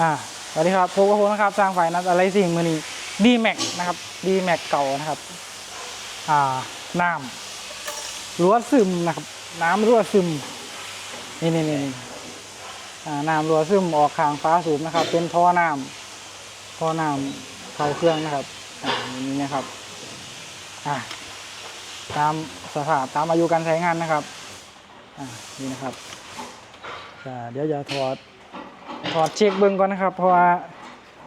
อ่าสวัสดีครับพบกับผมนะครับสร้างฝ่ายนัดอะไรสิ่งมือนี้ดีแม็กนะครับดีแม็กเก่านะครับ อ่าน้ำรั่วซึมนะครับ น้ำรั่วซึมนี่นี่นี่นี่อ่าน้ำรั่วซึมออกข้างฟ้าสูบนะครับ เป็นท่อน้ำท่อน้ำเข้าเครื่องนะครับอ่านี่นะครับอ่าตามสภาพตามอายุการใช้งานนะครับอ่านี่นะครับอ่าเดี๋ยวจะถอด ถอดเช็คเบิ้งก่อนนะครับ เพราะว่า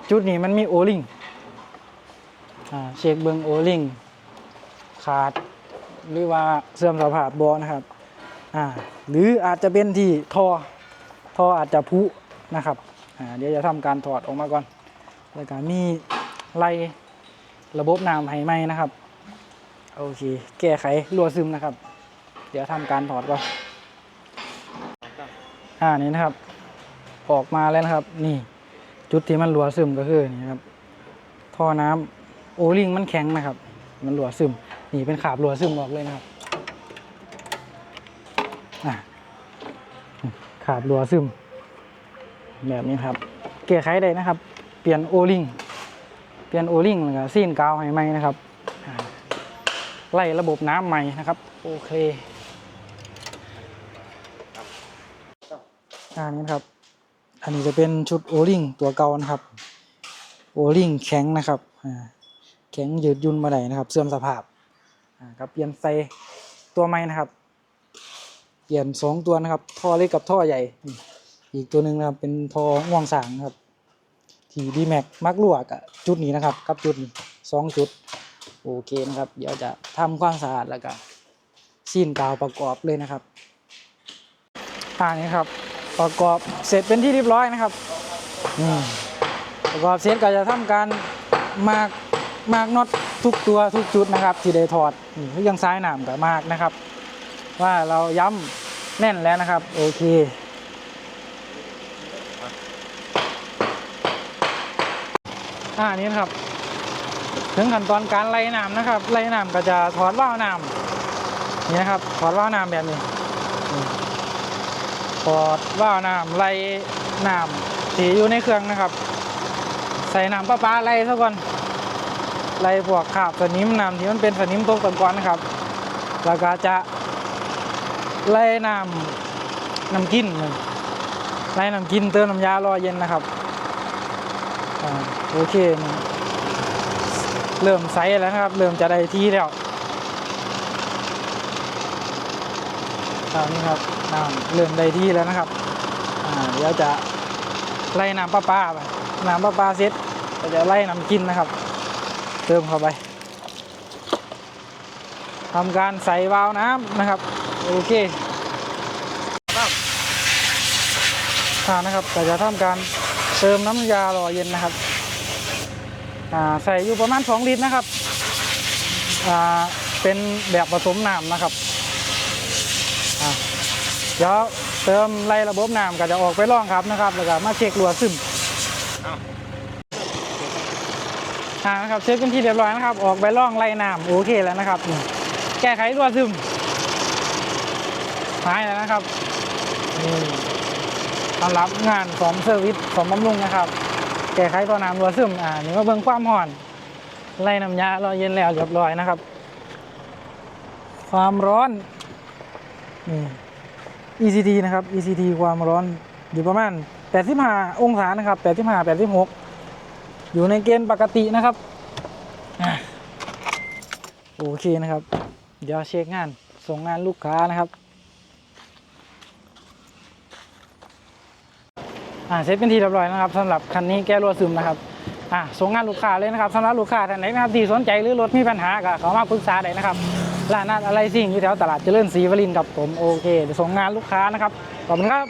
จุดนี้มันมีโอลิงอ่าเช็คเบิ้งโอลิงขาดหรือว่าเสื่อมสภาพบอนะครับหรืออาจจะเป็นที่ท่อท่ออาจจะพุนะครับเดี๋ยวจะทำการถอดออกมาก่อน แล้วก็มีไล่ระบบน้ำให้ไหมนะครับโอเคแก้ไขรั่วซึมนะครับ เดี๋ยวทำการถอดก่อนอ่านี่นะครับ ออกมาแล้วนะครับ นี่จุดที่มันรั่วซึมก็คือนี่ครับท่อน้ำโอลิงมันแข็งนะครับ มันรั่วซึมนี่เป็นขาบรั่วซึมออกเลยนะครับขาบรั่วซึม แบบนี้ครับแก้ไขได้นะครับ เปลี่ยนโอลิงเปลี่ยนโอลิงแล้วก็ซีนกาวให้ไหมนะครับไล่ระบบน้ำใหม่นะครับ โอเคอ่านี่นะครับ อันนี้จะเป็นชุดโอลิงตัวเก่านะครับ โอลิงแข็งนะครับแข็งยืดยุ่นมาได้นะครับ เสื่อมสภาพครับเปลี่ยนใส่ตัวใหม่นะครับ เปลี่ยนสองตัวนะครับ ท่อเล็กกับท่อใหญ่ อีกตัวหนึ่งนะครับ เป็นท่อง่วงสางนะครับ ทีดีแม็กมักลวกจุดนี้นะครับกับจุดนี้สองจุดโอเคนะครับ เดี๋ยวจะทำความสะอาดแล้วก็ซีนกาวประกอบเลยนะครับอ่านี่ครับ ประกอบเสร็จเป็นที่เรียบร้อยนะครับประกอบเสร็จก็จะทำการมากมากน็อตทุกตัวทุกจุดนะครับ ที่ได้ถอดนี่ยังซ้ายหนามกับมากนะครับ ว่าเราย้ำแน่นแล้วนะครับ โอเคอ่านี่นะครับ ถึงขั้นตอนการไล่น้ำนะครับ ไล่น้ำก็จะถอดว่าวน้ำนี่นะครับ ถอดว่าวน้ำแบบนี้ นี่ถอดว่าวน้ำไล่น้ำที่อยู่ในเครื่องนะครับ ใส่น้ำประปาไล่ซะก่อนไล่พวกขาบสนิมน้ำที่มันเป็นสนิมตกตะกอนนะครับ แล้วก็จะไล่น้ำน้ำกินไล่น้ำกินเติมน้ำยารอเย็นนะครับอโอเค เริ่มใสแล้วนะครับ เริ่มจะได้ที่แล้ว ตอนนี้ครับน้ำเริ่มได้ที่แล้วนะครับอ่าเดี๋ยวจะไล่น้ำประปลาไปน้ำประปลาเสร็จก็จะไล่น้ำกินนะครับ เติมเข้าไปทำการใส่วาล์วน้ำนะครับ โอเคอ่านะครับก็จะทำการเติมน้ำยาหล่อเย็นนะครับใส่อยู่ประมาณ 2 ลิตรนะครับเป็นแบบผสมน้ำนะครับ เดี๋ยวเติมไล่ระบบน้ำก็จะออกไปร่องครับนะครับ แล้วก็มาเช็ครัวซึมอ่านะครับเช็คเป็นที่เรียบร้อยนะครับ ออกไปร่องไล่น้ำโอเคแล้วนะครับ แก้ไขตัวซึมหายแล้วนะครับนี่สำหรับงานสอมเซอร์วิสสอมบำรุงนะครับ แก้ไขตัวน้ำตัวซึมอ่านี่มาเบิ่งความห่อนไล่น้ำยาเราเย็นแล้วเรียบร้อยนะครับ ความร้อนนี่ ECT นะครับ ECT ความร้อนอยู่ประมาณ 85 องศานะครับ 85 86 อยู่ในเกณฑ์ปกตินะครับอโอเคนะครับ เดี๋ยวเช็คงาน ส่งงานลูกค้านะครับอ่าเสร็จเป็นทีเรียบร้อยนะครับสำหรับคันนี้แก้รั่วซึมนะครับอ่าส่งงานลูกค้าเลยนะครับสำหรับลูกค้าท่านไหนนะครับที่สนใจหรือรถมีปัญหาก็เขามาปรึกษาได้นะครับ ร้านนัดอะไรสิ่งที่แถวตลาดเจริญศรีวรินทร์กับผมโอเคส่งงานลูกค้านะครับขอบคุณครับ